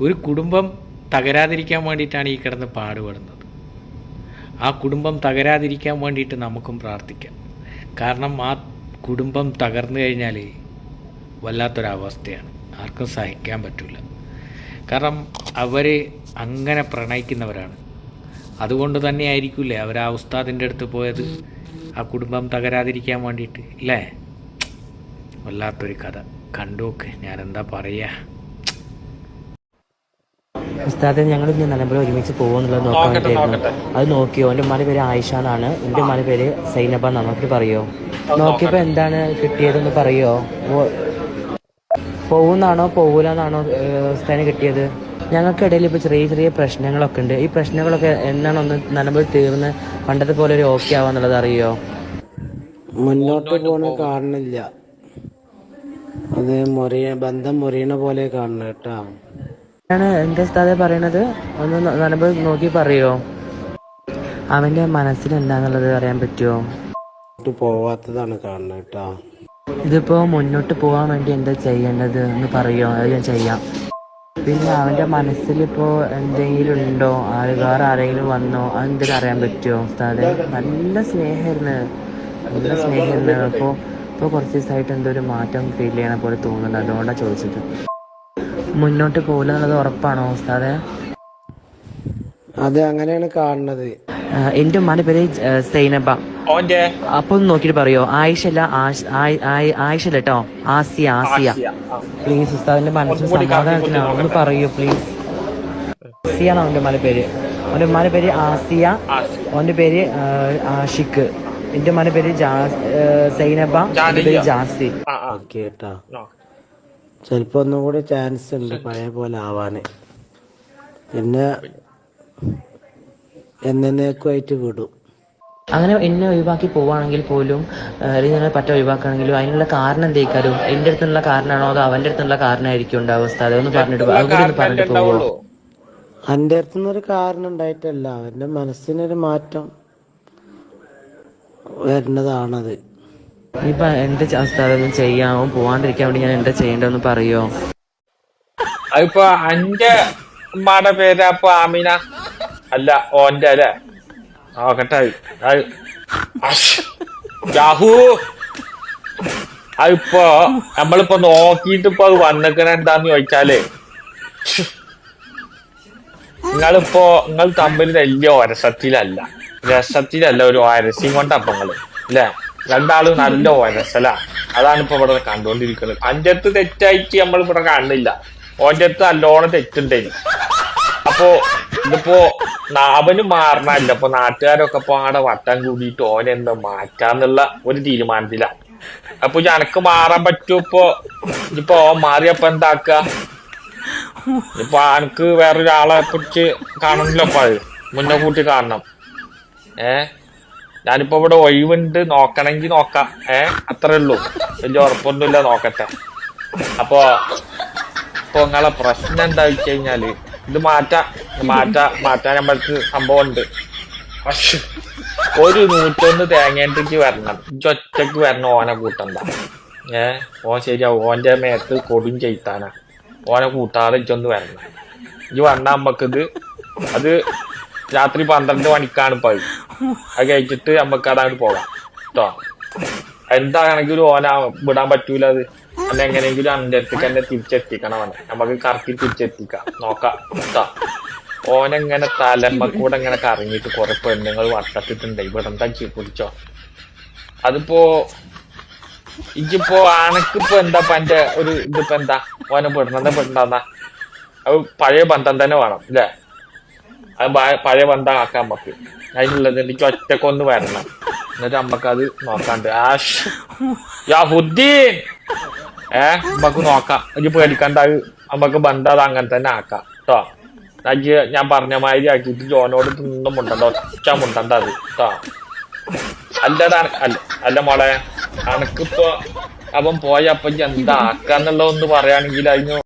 ഒരു കുടുംബം തകരാതിരിക്കാൻ വേണ്ടിയിട്ടാണ് ഈ കിടന്ന് പാടുപെടുന്നത്. ആ കുടുംബം തകരാതിരിക്കാൻ വേണ്ടിയിട്ട് നമുക്കും പ്രാർത്ഥിക്കാം. കാരണം ആ കുടുംബം തകർന്നു കഴിഞ്ഞാൽ വല്ലാത്തൊരവസ്ഥയാണ്. ആർക്കും സഹിക്കാൻ പറ്റില്ല കാരണം അവർ അങ്ങനെ പ്രണയിക്കുന്നവരാണ്. അതുകൊണ്ട് തന്നെ ആയിരിക്കില്ലേ അവർ ആ ഉസ്താദിന്റെ അടുത്ത് പോയത് ആ കുടുംബം തകരാതിരിക്കാൻ വേണ്ടിയിട്ട് ഇല്ലേ? വല്ലാത്തൊരു കഥ. കണ്ടുനോക്ക് ഞാൻ എന്താ പറയുക ഉസ്താദെ ഞങ്ങൾ ഇന്ന് നിലമ്പൂർ ഒരുമിച്ച് പോകുന്നുള്ളത് നോക്കാൻ വേണ്ടിയായിരുന്നു. അത് നോക്കിയോ? എന്റെ ഉമ്മാന്റെ പേര് ആയിഷ എന്നാണ് എന്റെ ഉമ്മാന്റെ പേര് സൈനബ എന്നാണ്. നോക്കി പറയോ? നോക്കിയപ്പോൾ എന്താണ് കിട്ടിയതെന്ന് പറയോ? പോകുന്നാണോ പോകൂലെന്നാണോ ഉസ്താദിന് കിട്ടിയത്? ഞങ്ങൾക്കിടയിൽ ഇപ്പോൾ ചെറിയ ചെറിയ പ്രശ്നങ്ങളൊക്കെ ഉണ്ട്. ഈ പ്രശ്നങ്ങളൊക്കെ എന്നാണ് ഒന്ന് നിലമ്പൂർ തീർന്ന് പണ്ടത്തെ പോലെ ഒരു ഓക്കെ ആവാന്നുള്ളത് അറിയോ? മുന്നോട്ട് പോണ കാരണമില്ല. അത് മുറിയ ബന്ധം മുറിയണ പോലെ കാണണം കേട്ടാ. ആണ് എന്റെ ഉസ്താദെ പറയണത് ഒന്ന് നനമ്പ് നോക്കി പറയോ? അവന്റെ മനസ്സിലെന്താന്നുള്ളത് അറിയാൻ പറ്റുമോ പോവാത്തതാണ് കാണുന്നേട്ടാ കേട്ടാ. ഇതിപ്പോ മുന്നോട്ട് പോകാൻ വേണ്ടി എന്താ ചെയ്യേണ്ടത് എന്ന് പറയോ? അത് ഞാൻ ചെയ്യാം. പിന്നെ അവന്റെ മനസ്സിലിപ്പോ എന്തെങ്കിലും ഉണ്ടോ വേറെ ആരെങ്കിലും വന്നോ? അതെന്തെങ്കിലും അറിയാൻ പറ്റുമോ ഉസ്താദെ? നല്ല സ്നേഹമായിരുന്നു. നല്ല സ്നേഹമായിരുന്നു. അപ്പോൾ ഇപ്പോൾ കുറച്ച് ദിവസമായിട്ട് എന്തോ ഒരു മാറ്റം ഫീൽ ചെയ്യണ പോലെ തോന്നുന്നുണ്ട് അതുകൊണ്ടാണ് ചോദിച്ചത്. മുന്നോട്ട് പോകില്ല എന്നുള്ളത് ഉറപ്പാണോ ഉസ്താദേ? അത് അങ്ങനെയാണ് കാണുന്നത്. എന്റെ ഉമ്മാന്റെ പേര് സൈനബ. ഓന്റെ? അപ്പൊ ഒന്ന് നോക്കിട്ട് പറയോ? ആയിഷല്ല ആഷ്- ആയി- ആയി- ആയിഷ അല്ല കേട്ടോ ആസിയ ആസിയ പ്ലീസ് ഉസ്താദിന്റെ മനസ്സിൽ സമാധാനത്തിനാണ് ഒന്ന് പറയൂ പ്ലീസ് ആസിയ ആണ് അവന്റെ ഉമ്മാന്റെ പേര്. അവന്റെ ഉമ്മാന്റെ പേര് ആസിയ. അവന്റെ പേര് ആഷിഖ്. എന്റെ ഉമ്മാന്റെ പേര് സൈനബ. എന്റെ പേര് ജാസി. ഓക്കെ കേട്ടാ ചിലപ്പോ ഒന്നും കൂടി ചാൻസ് ഉണ്ട് പഴയ പോലെ ആവാന്. പിന്നെ എന്നേക്കുമായിട്ട് വിടും. അങ്ങനെ എന്നെ ഒഴിവാക്കി പോവാണെങ്കിൽ പോലും അല്ലെങ്കിൽ ഞങ്ങൾ പറ്റ ഒഴിവാക്കുകയാണെങ്കിലും അതിനുള്ള കാരണം എന്തേക്കാരും എന്റെ അടുത്തുള്ള കാരണമാണോ അതോ അവന്റെ അടുത്തുള്ള കാരണമായിരിക്കും ഉണ്ടാവുക ഉസ്താദ് ഒന്ന് പറഞ്ഞിട്ട് പോ- പറഞ്ഞിട്ട് പോകുമോ എന്റെ അടുത്തുനിന്നൊരു കാരണം ഉണ്ടായിട്ടല്ല. അവന്റെ മനസ്സിനൊരു മാറ്റം വരുന്നതാണത്. ഇനിയിപ്പൊ എന്റെ സ്ഥലം ചെയ്യാമോ പോവാണ്ടിരിക്കാൻ വേണ്ടി ഞാൻ എന്താ ചെയ്യേണ്ടതെന്ന് പറയോ? അതിപ്പോ അന്റെ ഉമ്മാടെ പേരാ അപ്പൊ ആമിന. അല്ല ഓന്റെ അല്ലേ? നോക്കട്ടെ. യാഹൂ. അതിപ്പോ നമ്മളിപ്പോ നോക്കിയിട്ട് ഇപ്പൊ അത് വന്നിക്കണ എന്താന്ന് ചോദിച്ചാലേ. നിങ്ങളിപ്പോ നിങ്ങൾ തമ്മിൽ വലിയ ഒരസത്തിലല്ല. രസത്തിലല്ല ഒരു ഒരസ്യം കൊണ്ടപ്പങ്ങൾ അല്ലേ? രണ്ടാളും നല്ല ഒരസല അതാണ് ഇപ്പൊ ഇവിടെ കണ്ടുകൊണ്ടിരിക്കുന്നത് അന്റെ തെറ്റായിട്ട് നമ്മൾ ഇവിടെ കാണുന്നില്ല. ഓന്റെ അടുത്ത് നല്ലോണം തെറ്റുണ്ടായി അപ്പോ ഇതിപ്പോ അവന് മാറണല്ല. അപ്പൊ നാട്ടുകാരൊക്കെ ഇപ്പൊ ആടെ വട്ടം കൂടിയിട്ട് ഓനെന്താ മാറ്റാന്നുള്ള ഒരു തീരുമാനത്തിലാ. അപ്പൊ എനക്ക് മാറാൻ പറ്റൂ ഇപ്പൊ? ഇപ്പൊ മാറിയപ്പോ എന്താക്ക? ഇപ്പൊ എനിക്ക് വേറൊരാളെ കുറിച്ച് കാണണല്ലോ അപ്പൊ അത്. മുന്നേ കൂട്ടി കാണണം. ഏ? ഞാനിപ്പോ ഇവിടെ ഒഴിവുണ്ട് നോക്കണെങ്കി നോക്കാം. ഏ? അത്രേ ഉള്ളൂ. വലിയ ഉറപ്പൊന്നുമില്ല നോക്കട്ടെ. അപ്പൊ ഇപ്പൊ നിങ്ങളെ പ്രശ്നം എന്താ വെച്ച് കഴിഞ്ഞാൽ ഇത് മാറ്റാ മാറ്റാ മാറ്റാൻ നമ്മൾക്ക് സംഭവം ഉണ്ട് ഒരു നൂറ്റൊന്ന് തേങ്ങേണ്ടിക്ക് വരണം. ഒറ്റയ്ക്ക് വരണം ഓനെ കൂട്ടണ്ട. ഏ? ഓൻ ശരിയാ ഓന്റെ മേത്ത് കൊടും ചെയ്ത്താനാ ഓനെ കൂട്ടാതെ ഇച്ചൊന്ന് വരണം. ഇനി വന്നാ നമ്മക്കിത് അത് രാത്രി പന്ത്രണ്ട് മണിക്കാണ് ഇപ്പൊ അത് കഴിച്ചിട്ട് നമുക്ക് അതങ്ങോട്ട് പോകാം. കേട്ടോ എന്താണെങ്കിലും ഓന വിടാൻ പറ്റൂല അത്. അല്ല എങ്ങനെയെങ്കിലും അന്റെ അടുത്തേക്ക് എന്നെ തിരിച്ചെത്തിക്കണം അവനെ. നമുക്ക് കറക്റ്റ് തിരിച്ചെത്തിക്കാം. നോക്കാം. കേട്ടോ ഓനെങ്ങനെ തലമ്മക്കൂടെ ഇങ്ങനെ കറങ്ങിയിട്ട് കുറെ പെണ്ണുങ്ങൾ വട്ടത്തിട്ടുണ്ട്. ഇവിടെ എന്താ കുടിച്ചോ അതിപ്പോ ഇജിപ്പോ ആനക്കിപ്പോ എന്താ എന്റെ ഒരു ഇതിപ്പോ എന്താ? ഓനെ പെടുന്നത് പെടുന്ന അത് പഴയ ബന്ധം തന്നെ വേണം അല്ലേ അത് പഴയ ബന്ധം ആക്കാൻ നമുക്ക് അതിനുള്ളത് എനിക്ക് ഒറ്റക്കൊന്ന് വരണം. എന്നിട്ട് നമ്മക്കത് നോക്കാണ്ട്. ആഷ്. യാ ഹുദ്ദീൻ ഏ നമുക്ക് നോക്കാം. എനിക്ക് പേടിക്കണ്ട അത് നമുക്ക് ബന്ധം അത് അങ്ങനെ തന്നെ ആക്കാം. കേട്ടോ അജ്ജ് ഞാൻ പറഞ്ഞ മാതിരി ആക്കിയിട്ട് ജോനോട് തിന്നും മുണ്ടണ്ട ഒറ്റ മുണ്ടണ്ട അത്. കേട്ടോ അല്ലടാ അല്ല അല്ല മോളെ. അനക്കിപ്പോ അവൻ പോയപ്പോ എന്താ ആക്കാന്നുള്ളതൊന്ന് പറയുകയാണെങ്കിൽ അതിന്